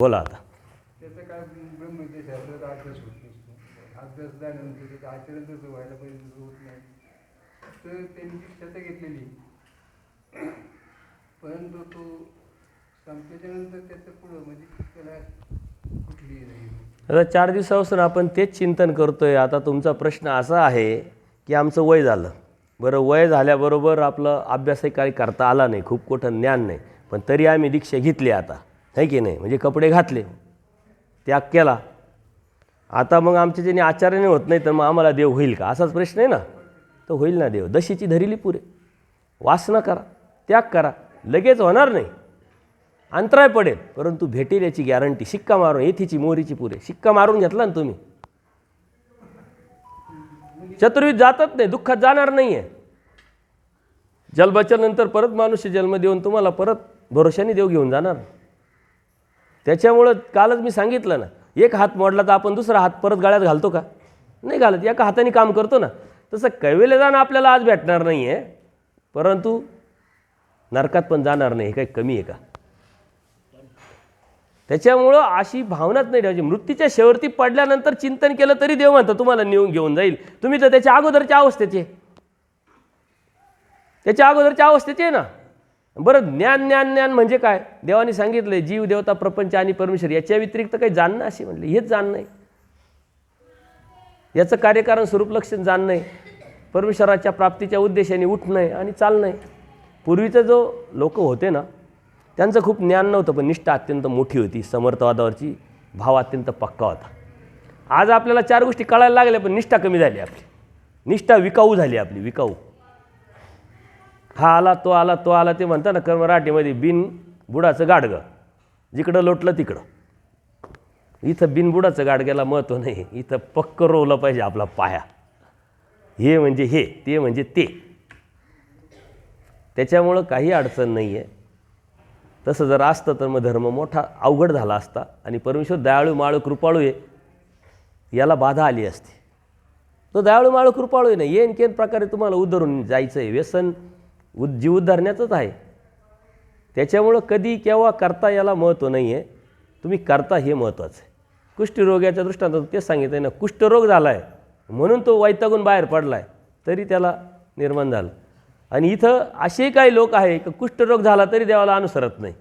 बोला आता. त्याचं घेतलेली. परंतु तो त्याचं पुढं म्हणजे त्याला कुठली नाही. आता चार दिवसापासून आपण तेच चिंतन करतोय. आता तुमचा प्रश्न असा आहे की आमचं वय झालं. बरं वय झाल्याबरोबर आपलं अभ्यासही काही करता आला नाही. खूप मोठं ज्ञान नाही. पण तरी आम्ही दीक्षा घेतली आता. है की नाही? म्हणजे कपडे घातले. त्याग केला. आता मग आमच्या ज्याने आचार्याने होत नाही तर मग आम्हाला देव होईल का? असाच प्रश्न आहे ना. तर होईल ना देव. दशीची धरिली पुरे. वासना करा. त्याग करा. लगेच होणार नाही. अंतराय पडेल. परंतु भेटेल याची गॅरंटी शिक्का मारून येथीची मोरीची पुरे. शिक्का मारून घेतला ना तुम्ही. चतुर्विध जातच नाही. दुःखात जाणार नाही आहे जन्माच्यानंतर परत मनुष्य जन्म देऊन तुम्हाला परत भरोशाने देव घेऊन जाणार. त्याच्यामुळं कालच मी सांगितलं ना एक हात मोडला तर आपण दुसरा हात परत गाळ्यात घालतो का? नाही घालत एका हाताने काम करतो ना. तसं कैवेले जाणं आपल्याला आज भेटणार नाही आहे परंतु नरकात पण जाणार नाही हे काही कमी आहे का? त्याच्यामुळं अशी भावनाच नाही ठेवायची. मृत्यूच्या शेवटी पडल्यानंतर चिंतन केलं तरी देव म्हणतं तुम्हाला नेऊन घेऊन जाईल. तुम्ही तर त्याच्या अगोदरच्या अवस्थेचे त्याच्या अगोदरच्या अवस्थेचे आहे ना. बरं ज्ञान ज्ञान ज्ञान म्हणजे काय? देवाने सांगितलंय जीव देवता प्रपंच आणि परमेश्वर याच्या व्यतिरिक्त काही जाणणं असे म्हणले. हेच जाणणं आहे. याचं कार्यकारण स्वरूप लक्ष जाणणं आहे. परमेश्वराच्या प्राप्तीच्या उद्देशाने उठणं आहे आणि चालणं आहे. पूर्वीचं जो लोक होते ना त्यांचं खूप ज्ञान नव्हतं पण निष्ठा अत्यंत मोठी होती समर्थवादावरची भाव अत्यंत पक्का होता. आज आपल्याला चार गोष्टी कळायला लागल्या पण निष्ठा कमी झाली आपली. निष्ठा विकाऊ झाली आपली विकाऊ. हा आला तो आला तो आला ते म्हणता ना कर्मराठीमध्ये बिन बुडाचं गाडगं. जिकडं लोटलं तिकडं. इथं बिनबुडाचं गाडग्याला महत्त्व नाही. इथं पक्क रोवलं पाहिजे आपला पाया. हे म्हणजे हे ते म्हणजे ते. त्याच्यामुळं काही अडचण नाही आहे तसं जर असतं तर मग धर्म मोठा अवघड झाला असता आणि परमेश्वर दयाळू माळू कृपाळू आहे याला बाधा आली असती. तो दयाळू माळू कृपाळू आहे ना येन केन प्रकारे तुम्हाला उधरून जायचं आहे व्यसन उद जीव धरण्याचंच आहे. त्याच्यामुळं कधी केव्हा करता याला महत्त्व नाही आहे तुम्ही करता हे महत्त्वाचं आहे. कुष्ठरोगाच्या दृष्टांत तेच सांगितलं आहे ना कुष्ठरोग झाला आहे म्हणून तो वैतागून बाहेर पडला आहे तरी त्याला निर्माण झालं. आणि इथं असे काही लोक आहे की कुष्ठरोग झाला तरी देवाला अनुसरत नाही.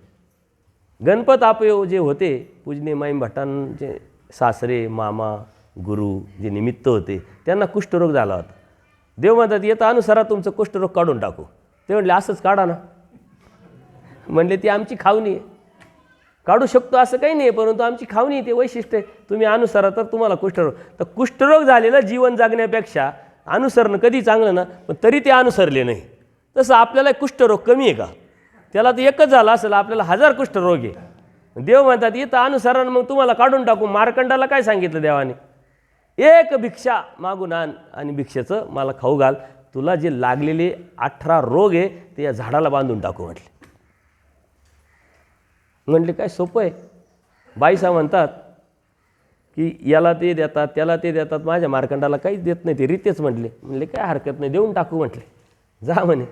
गणपत आपयो जे होते पूजने माईम भटांचे सासरे मामा गुरु जे निमित्त होते त्यांना कुष्ठरोग झाला होता. देव म्हणतात येतं अनुसारा तुमचं कुष्ठरोग काढून टाकू. ते म्हटले असंच काढा ना. म्हणले ती आमची खावणी आहे. काढू शकतो असं काही नाही परंतु आमची खावणी आहे, ते वैशिष्ट्य आहे. तुम्ही अनुसरा तर तुम्हाला कुष्ठरोग. तर कुष्ठरोग झालेलं जीवन जगण्यापेक्षा अनुसरणं कधी चांगलं ना पण तरी ते अनुसरले नाही. तसं आपल्याला कुष्ठरोग कमी आहे का? त्याला तर एकच झाला असेल आपल्याला हजार कुष्ठरोग आहे. देव म्हणतात इथं अनुसरण मग तुम्हाला काढून टाकू. मार्कंडाला काय सांगितलं देवाने? एक भिक्षा मागून आण आणि भिक्षेचं मला खाऊ घाल तुला जे लागलेले अठरा रोग आहे ते या झाडाला बांधून टाकू म्हटले. म्हटले काय सोपं आहे? बाईसा म्हणतात की याला ते देतात त्याला ते देतात माझ्या मार्कंडाला काहीच देत नाही ते रीतेच म्हटले. म्हणले काय हरकत नाही देऊन टाकू म्हटले. जा म्हणे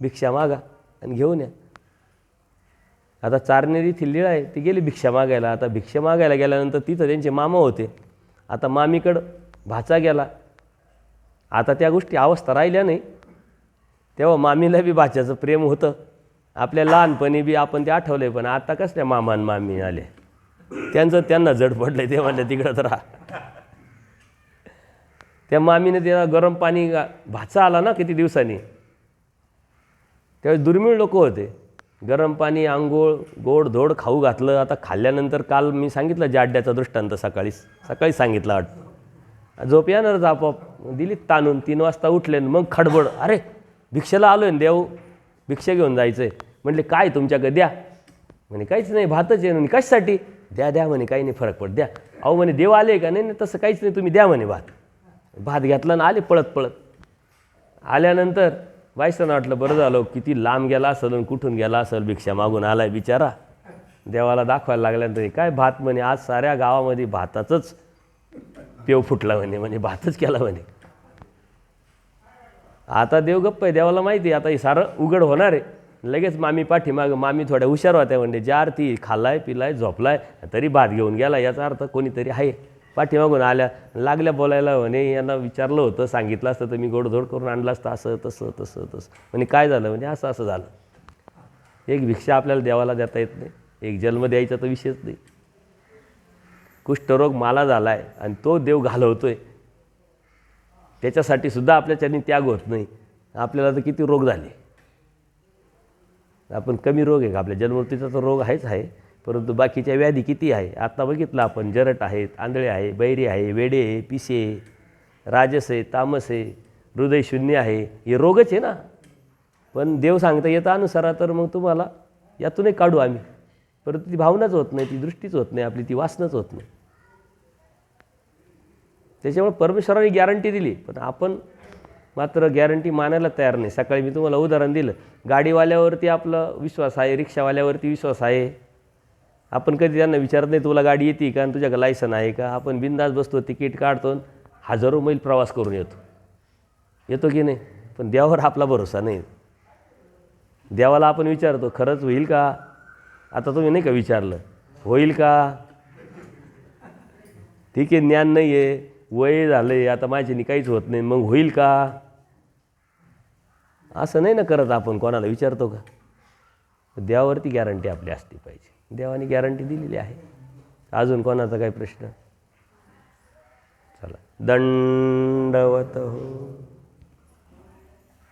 भिक्षा मागा आणि घेऊन या. आता चारनेरी थिल्लीळ आहे ती गेली भिक्षा मागायला. आता भिक्षा मागायला गेल्यानंतर तिथं त्यांचे मामा होते. आता मामीकडं भाचा गेला. आता त्या गोष्टी अवस्था राहिल्या नाही. तेव्हा मामीला बी भाच्याचं प्रेम होतं. आपल्या लहानपणी बी आपण ते आठवले पण आता कसल्या मामा आणि मामी आले? त्यांचं त्यांना जड पडलं ते म्हणलं तिकडं तर राहा. त्या मामीने त्याला गरम पाणी भाचा आला ना किती दिवसांनी? त्यावेळेस दुर्मिळ लोक होते. गरम पाणी आंघोळ गोड धोड खाऊ घातलं. आता खाल्ल्यानंतर काल मी सांगितलं जाड्याचा दृष्टांत सकाळी सकाळी सांगितलं वाटतं. झोप येणार आपोआप. दिली ताणून तीन वाजता उठले आणि मग खडबड. अरे भिक्षेला आलो आहे देऊ भिक्षा घेऊन जायचं आहे म्हणले काय तुमच्याकडे? द्या. म्हणे काहीच नाही भातच आहे. म्हणे कशासाठी? द्या द्या. म्हणे काही नाही फरक पड द्या. अहो म्हणे देव आले का? नाही नाही तसं काहीच नाही तुम्ही द्या म्हणे भात. भात घेतला ना आले पळत पळत. आल्यानंतर बायसानं वाटलं बरं झालं किती लांब गेला असेल आणि कुठून गेला असेल भिक्षा मागून आलाय बिचारा. देवाला दाखवायला लागल्यानंतर हे काय भात? म्हणे आज साऱ्या गावामध्ये भाताचंच पेव फुटला म्हणे म्हणजे भातच केला म्हणे. आता देव गप्प आहे देवाला माहिती आहे आता हे सारं उघड होणार आहे. लगेच मामी पाठीमागं मामी थोड्या हुशार होत्या म्हणजे ज्या अर्थी खाल्लाय पिलाय झोपलाय तरी भात घेऊन गेला याचा अर्थ कोणीतरी आहे. पाठीमागून आल्या लागल्या बोलायला म्हणे यांना विचारलं होतं सांगितलं असतं तर मी गोडधोड करून आणलं असतं असं तसं तसं तसं. म्हणजे काय झालं? म्हणजे असं असं झालं. एक भिक्षा आपल्याला देवाला देता येत नाही एक जन्म द्यायचा तर विषयच नाही. कुष्ठरोग मला झाला आहे आणि तो देव घालवतो आहे त्याच्यासाठी सुद्धा आपल्याच्याने त्याग होत नाही. आपल्याला तर किती रोग झाले. आपण कमी रोग आहे का? आपल्या जन्मवृत्तीचा तर रोग आहेच आहे. परंतु बाकीच्या व्याधी किती आहे? आत्ता बघितलं आपण जरट आहेत आंधळे आहे बैरी आहे वेडे आहे पिसे आहे राजस आहे तामस आहे हृदय शून्य आहे. हे रोगच आहे ना. पण देव सांगता येतं अनुसारा तर मग तुम्हाला यातूनही काढू आम्ही. परंतु ती भावनाच होत नाही ती दृष्टीच होत नाही आपली ती वासनाच होत नाही. त्याच्यामुळे परमेश्वराने गॅरंटी दिली. पण आपण मात्र गॅरंटी मानायला तयार नाही. सकाळी मी तुम्हाला उदाहरण दिलं. गाडीवाल्यावरती आपला विश्वास आहे रिक्षावाल्यावरती विश्वास आहे. आपण कधी त्यांना विचारत नाही तुला गाडी येते का? आणि तुझ्याकडे लायसन आहे का? आपण बिंदास बसतो तिकीट काढतो आणि हजारो मैल प्रवास करून येतो. येतो की नाही? पण देवावर आपला भरोसा नाही. देवाला आपण विचारतो खरंच होईल का? आता तुम्ही नाही का विचारलं होईल का? ठीक आहे ज्ञान नाही आहे वय झालं आहे आता माझ्याने काहीच होत नाही मग होईल का? असं नाही ना करत आपण कोणाला विचारतो का? देवावरती गॅरंटी आपली असली पाहिजे. देवाने गॅरंटी दिलेली आहे. अजून कोणाचा काही प्रश्न? चला. दंडवत हो.